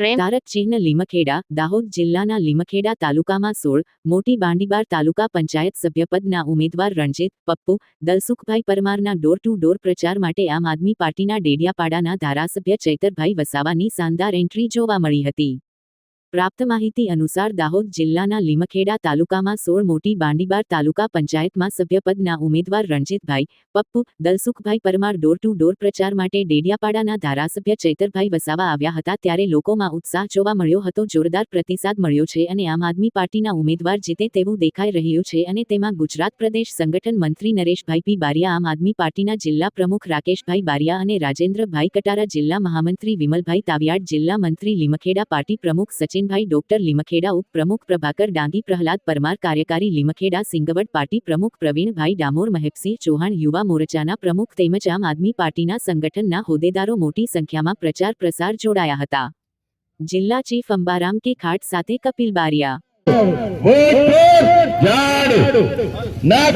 તારક ચિહ્ન લીમખેડા, દાહોદ જિલ્લાના લીમખેડા તાલુકામાં સોળ, મોટી બાંડીબાર તાલુકા પંચાયત સભ્યપદના ઉમેદવાર રણજીત, પપ્પુ, દલસુખભાઈ પરમારના ડોર ટુ ડોર પ્રચાર માટે આમ આદમી પાર્ટીના ડેડિયાપાડાના ધારાસભ્ય ચૈતરભાઈ વસાવાની શાનદાર એન્ટ્રી જોવા મળી હતી. પ્રાપ્ત માહિતી અનુસાર દાહોદ જિલ્લાના લીમખેડા તાલુકામાં સોળ મોટી બાંડીબાર તાલુકા પંચાયતમાં સભ્યપદના ઉમેદવાર Ranjitbhai Pappu, Dalsukhbhai Parmar door to door પ્રચાર માટે ડેડિયાપાડાના ધારાસભ્ય ચૈતરભાઈ વસાવા આવ્યા હતા ત્યારે લોકોમાં ઉત્સાહ જોવા મળ્યો હતો, જોરદાર પ્રતિસાદ મળ્યો છે અને આમ આદમી પાર્ટીના ઉમેદવાર જીતે તેવું દેખાઈ રહ્યું છે અને તેમાં ગુજરાત પ્રદેશ સંગઠન મંત્રી નરેશભાઈ પી બારિયા, આમ આદમી પાર્ટીના જિલ્લા પ્રમુખ રાકેશભાઈ બારિયા અને રાજેન્દ્રભાઈ કટારા જિલ્લા મહામંત્રી વિમલભાઈ તાવિયાડ, જિલ્લા મંત્રી લીમખેડા પાર્ટી પ્રમુખ સચિનભાઈ ડોક્ટર લીમખેડા ઉપપ્રમુખ પ્રભાકર ડાંગી, પ્રહલાદ પરમાર, કાર્યકારી લીમખેડા, સિંગવડ પાર્ટી પ્રમુખ પ્રવીણભાઈ ડામોર, મહેપસિંહ ચૌહાણ, યુવા મોરચાના પ્રમુખ તેમજ આમ આદમી પાર્ટીના સંગઠનના હોદ્દેદારો મોટી સંખ્યામાં પ્રચાર પ્રસાર જોડાયા હતા. જિલ્લા ચીફ અંબારામ કે ખાટ સાથે કપિલ બારિયા. ના